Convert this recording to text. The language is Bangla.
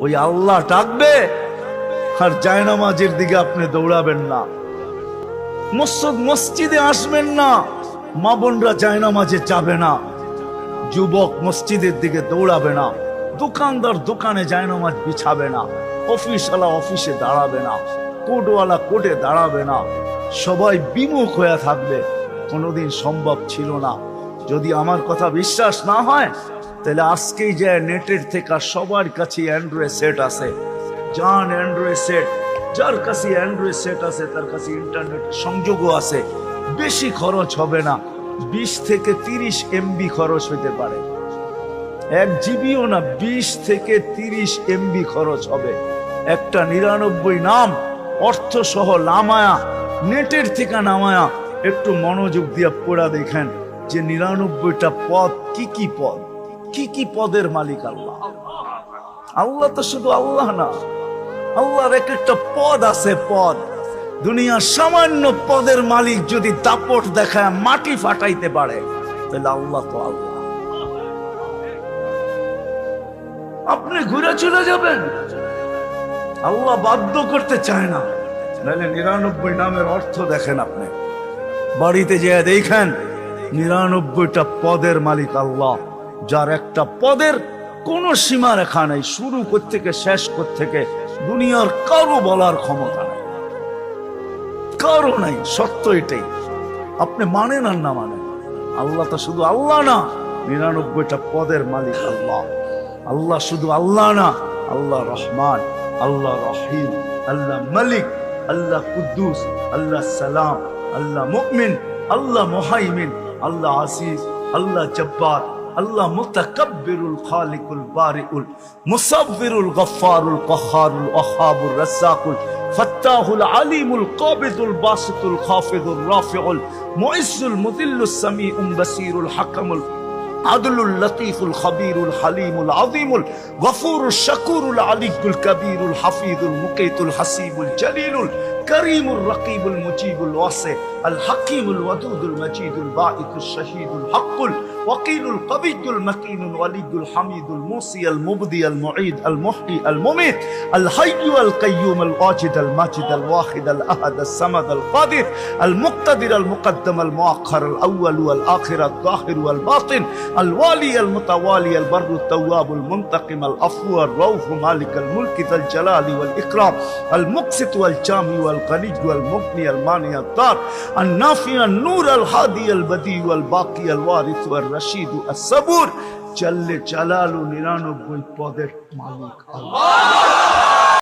ওই আল্লাহ ডাকবে আর জায়নামাজের দিকে আপনি দৌড়াবেন না। মসজিদ মসজিদে আসবেন না, মা বোনরা জায়নামাজে যাবে না। যুবক মসজিদের দিকে দৌড়াবে না, দোকানদার দোকানে জায়নামাজ বিছাবে না, অফিসওয়ালা অফিসে দাঁড়াবে না, কোর্টওয়ালা কোর্টে দাঁড়াবে না। সবাই বিমুখ হয়ে থাকবে, কোনোদিন সম্ভব ছিল না। যদি আমার কথা বিশ্বাস না হয় তাহলে আজকেই যে নেটের থেকে সবার কাছে অ্যান্ড্রয়েড সেট আছে। যান অ্যান্ড্রয়েড সেট যার কাছে অ্যান্ড্রয়েড সেট আছে, তার কাছে ইন্টারনেট সংযোগও আছে। বেশি খরচ হবে না, বিশ থেকে তিরিশ এমবি খরচ হতে পারে। এক জিবিও না, বিশ থেকে তিরিশ এমবি খরচ হবে। একটা নিরানব্বই নাম অর্থ সহ নামায়া নেটের থেকে নামায়া, একটু মনোযোগ দিয়ে পড়া দেখেন যে নিরানব্বইটা পদ কি কি পদ। কি কি পদের মালিক আল্লাহ? আল্লাহ তো শুধু আল্লাহ না, আল্লাহর এক একটা পদ আছে পদ। দুনিয়ার সামান্য পদের মালিক যদি দাপট দেখায়, মাটি ফাটাইতে পারে, তাহলে আল্লাহ তো আল্লাহ। আপনি ঘুরে চলে যাবেন। আল্লাহ বাধ্য করতে চায় না। নাহলে নিরানব্বই নামের অর্থ দেখেন আপনি। বাড়িতে যে দেখেন, নিরানব্বইটা পদের মালিক আল্লাহ। যার একটা পদের কোনো সীমা রেখা নেই, শুরু থেকে শেষ থেকে দুনিয়ার কারও বলার ক্ষমতা নেই। কারও নাই সত্য এটাই। আপনি মানেন আর না মানেন? আল্লাহ তো শুধু আল্লাহ না, নিরানব্বইটা পদের মালিক আল্লাহ। আল্লাহ শুধু আল্লাহ না, আল্লাহ রহমান, আল্লাহ রহিম, আল্লাহ মালিক, আল্লাহ কুদ্দুস, আল্লাহ সালাম, আল্লাহ মুকমিন আল্লাহ মোহাইমিন, আল্লাহ আসিস আল্লাহ জব্বার। আল্লাহ মুতাকাব্বিরুল খালিকুল বারিউল, মুসাব্বিরুল গফফারুল কহারুল ওহাবুর রাজ্জাকুল, ফাত্তাহুল আলিমুল কাবিদুল বাসিতুল খাফিদুল রাফিউল মুইসুল মুদিল্লুস সামিউম বাসিরুল হাকামুল, আদলুল লতিফুল খবিরুল হালিমুল আদিমুল গফুরুল শকুরুল আলিকুল কবিরুল হাফিদুল মুকেতুল হাসিবুল জলিলুল করিমুল রকিবুল মুজিবুল ওয়াসে আল হাকিমুল ওয়াদুদুল মজিদুল বাঈকুল শহীদুল الوكيل القوي المكين الولي الحميد الموصي المبدي المعيد المحيي المميت الحي القيوم الواجد الماجد الواحد الأحد الصمد القادر المقتدر المقدم المؤخر الأول والآخر الظاهر والباطن الوالي المتوالي البر التواب المنتقم العفو الروح مالك الملك ذا الجلال والإكرام المقسط والجامع والغني والمغني المانع الدار النافع النور الهادي البديع والباقي الوارث রাশিদু আসবুর চাল্লে চালালু নিরানব্বই পদের মালিক আল্লাহ।